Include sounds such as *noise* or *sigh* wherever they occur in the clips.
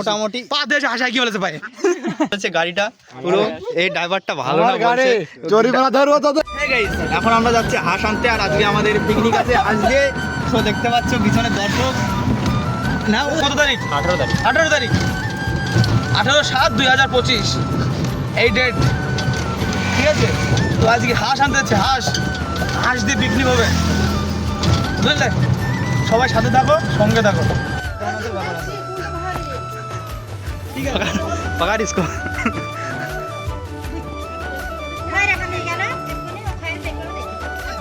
মোটামুটি পা দিয়ে হাসা কি বলেছে ভাই। হচ্ছে গাড়িটা পুরো এই ড্রাইভারটা ভালো না বলছে। জরিমানা ধরবো তোদের এখন আমরা যাচ্ছি হাঁস আনতে আর আজকে আমাদের পিকনিক আছে আজকে তো দেখতে পাচ্ছ পিছনে দর্শক। না কত তারিখ? আঠারো তারিখ। আঠারো তারিখ। আঠারো সাত দুই হাজার পঁচিশ। এই ডেট ঠিক আছে? তো আজকে হাঁস আনতে যাচ্ছে হাঁস। হাঁস দিয়ে পিকনিক হবে। বুঝলে? সবাই সাথে থাকো সঙ্গে থাকো। ডিসকো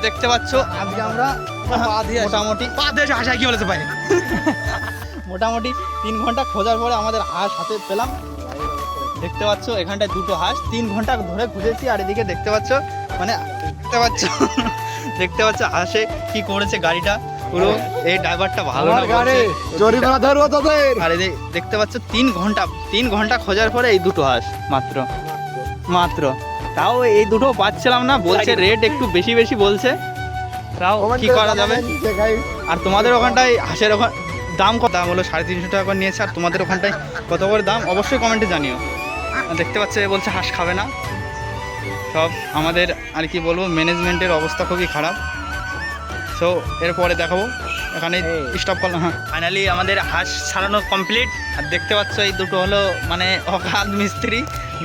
দেখতে পাচ্ছ? আজকে আমরা মোটামুটি। পা দিয়ে হাসা কি বলেছে ভাই? মোটামুটি তিন ঘণ্টা খোঁজার পরে আমাদের হাঁস হাতে পেলাম। দেখতে পাচ্ছ এখানটায় দুটো হাঁস। তিন ঘণ্টা ধরে খুঁজেছি আর এদিকে দেখতে পাচ্ছ মানে দেখতে পাচ্ছ দেখতে পাচ্ছ হাঁসে কি করেছে গাড়িটা। পুরো এই ড্রাইভারটা ভালো না। জরিমানা ধরবো তোদের। আর দেখতে পাচ্ছ তিন ঘণ্টা তিন ঘণ্টা খোঁজার পরে এই দুটো হাঁস মাত্র। মাত্র। তাও এই দুটো পাচ্ছিলাম না বলছে রেট একটু বেশি বেশি বলছে। তাও কি করা যাবে? আর তোমাদের ওখানটায় হাঁসের ওখান দাম কত? দাম হলো সাড়ে তিনশো টাকা করে নিয়েছে আর তোমাদের ওখানটায় কত করে দাম? অবশ্যই কমেন্টে জানিও। দেখতে পাচ্ছে বলছে হাঁস খাবে না। সব আমাদের আর কি বলব ম্যানেজমেন্টের অবস্থা খুবই খারাপ। সো এরপরে দেখাবো। এখানে স্টপ করলাম হ্যাঁ। ফাইনালি আমাদের হাঁস ছাড়ানো কমপ্লিট আর দেখতে পাচ্ছ এই দুটো হলো মানে অকাল মিস্ত্রি।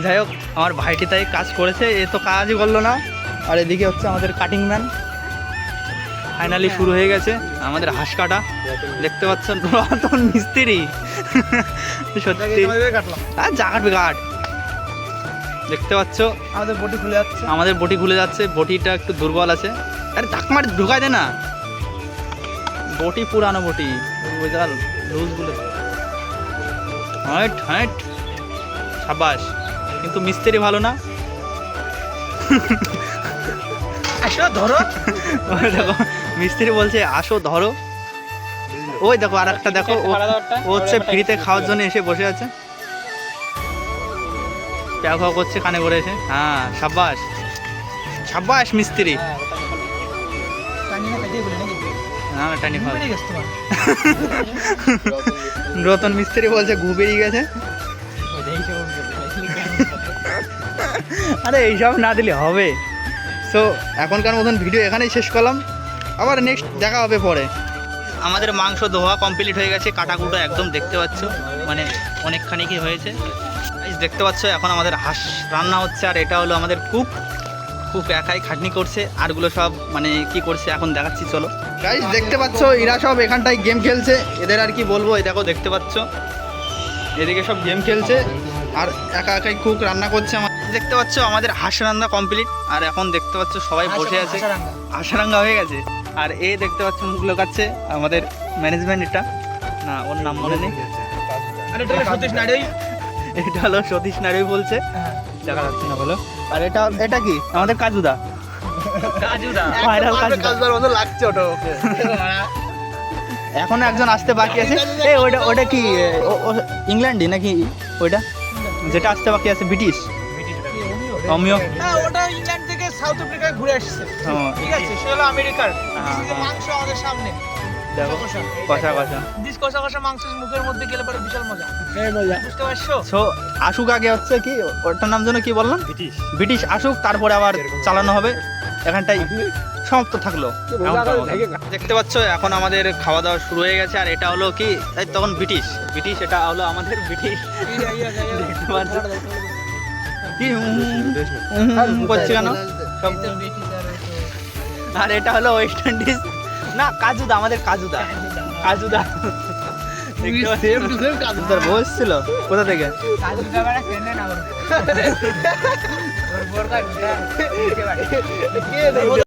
যাই হোক আমার ভাইটি তাই কাজ করেছে এ তো কাজই করল না। আর এদিকে হচ্ছে আমাদের কাটিং ম্যান ফাইনালি শুরু হয়ে গেছে আমাদের হাঁস কাটা। দেখতে পাচ্ছেন নতুন মিস্ত্রি। *laughs* সত্যি। আর কাটবে কাট। দেখতে পাচ্ছ আমাদের বটি খুলে যাচ্ছে। আমাদের বটি খুলে যাচ্ছে বটিটা একটু দুর্বল আছে। আরে ধাক মারি ঢুকাই দে না। বটি পুরানো বটি। বুঝাল লুজগুলো হাইট হাইট। সাবাস কিন্তু মিস্ত্রি ভালো না। আসো ধরো। দেখো মিস্ত্রি বলছে আসো ধরো। ওই দেখো আর একটা দেখো ও- ও হচ্ছে ফ্রিতে খাওয়ার জন্য এসে বসে আছে। প্যাও খাওয়া করছে কানে করে এসে। হ্যাঁ সাব্বাস। সাব্বাস মিস্ত্রি। টানি ফল। রতন মিস্ত্রি বলছে ঘু বেরিয়ে গেছে। আরে এইসব না দিলে হবে। সো এখনকার মতন ভিডিও এখানেই শেষ করলাম। আবার নেক্সট দেখা হবে পরে। আমাদের মাংস ধোয়া কমপ্লিট হয়ে গেছে কাটাকুটো একদম দেখতে পাচ্ছ। মানে অনেকখানি কি হয়েছে। দেখতে পাচ্ছ এখন আমাদের হাঁস রান্না হচ্ছে আর এটা হলো আমাদের কুক কুক একাই খাটনি করছে আরগুলো সব মানে কি করছে এখন দেখাচ্ছি চলো। গাইজ দেখতে পাচ্ছ এরা সব এখানটায় গেম খেলছে এদের আর কি বলব এই দেখো দেখতে পাচ্ছ? এদিকে সব গেম খেলছে আর একা একাই কুক রান্না করছে আমার। দেখতে পাচ্ছ আমাদের হাঁস রান্না কমপ্লিট আর এখন দেখতে পাচ্ছ সবাই বসে আছে। আশারাঙ্গা হয়ে গেছে। আর এ দেখতে পাচ্ছ মুখ লোকাচ্ছে আমাদের ম্যানেজমেন্ট এটা। না ওর নাম মনে নেই। এটা হলো সতীশ নাড়ুই। বলছে। দেখা যাচ্ছে না বলো। আর এটা এটা কি? আমাদের কাজুদা। ভাইরাল কাজুদা। লাগছে ওটা ওকে। এখনও একজন আসতে বাকি আছে। এই ওটা ওটা কি? ইংল্যান্ডই নাকি ওইটা? যেটা আসতে বাকি আছে ব্রিটিশ। অমিও। ওটা ইংল্যান্ড থেকে সাউথ আফ্রিকায় ঘুরে আসছে ঠিক আছে সে হলো আমেরিকার। হ্যাঁ, যে হ্যাঁ। মাংস আমাদের সামনে। দেখো কষা। কষা কষা দিস কষা কষা মাংস মুখের মধ্যে গেলে পরে বিশাল মজা বুঝতে পারছ সো আসুক আগে হচ্ছে কি ওটার নাম যেন কি বললাম ব্রিটিশ ব্রিটিশ আসুক তারপরে আবার চালানো হবে এখানটাই সমাপ্ত থাকল দেখতে পাচ্ছ এখন আমাদের খাওয়া দাওয়া শুরু হয়ে গেছে আর এটা হলো কি এই তখন ব্রিটিশ ব্রিটিশ এটা হলো আমাদের ব্রিটিশ কি করছে কেন সব আর এটা হলো ওয়েস্ট ইন্ডিজ না কাজুদা আমাদের কাজুদা। কাজুদা। বয়স ছিল? কোথা থেকে? না ওর *laughs*